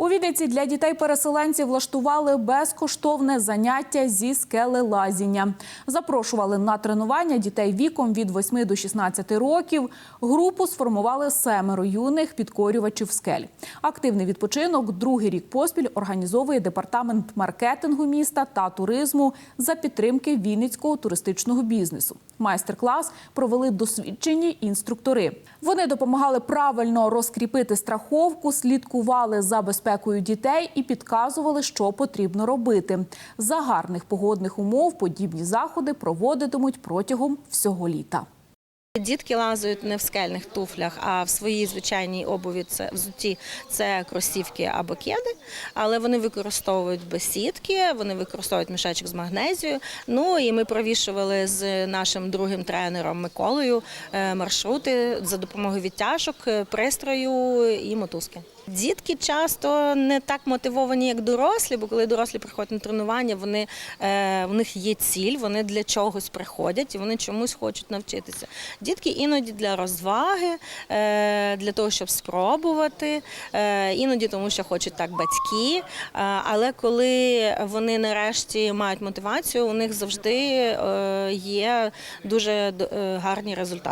У Вінниці для дітей-переселенців влаштували безкоштовне заняття зі скелелазіння. Запрошували на тренування дітей віком від 8 до 16 років. Групу сформували семеро юних підкорювачів скель. Активний відпочинок другий рік поспіль організовує департамент маркетингу міста та туризму за підтримки Вінницького туристичного бізнесу. Майстер-клас провели досвідчені інструктори. Вони допомагали правильно розкріпити страховку, слідкували за безпекою дітей і підказували, що потрібно робити. За гарних погодних умов подібні заходи проводитимуть протягом всього літа. Дітки лазають не в скельних туфлях, а в своїй звичайній обуві це взуті це кросівки або кеди, але вони використовують бесідки, вони використовують мішечок з магнезією. Ну і ми провішували з нашим другим тренером Миколою е, маршрути за допомогою відтяжок, е, пристрою і мотузки. Дітки часто не так мотивовані, як дорослі, бо коли дорослі приходять на тренування, вони е, в них є ціль, вони для чогось приходять і вони чомусь хочуть навчитися. Дітки іноді для розваги, е, для того, щоб спробувати, е, іноді тому, що хочуть так батьки. Е, але коли вони нарешті мають мотивацію, у них завжди є дуже гарні результати.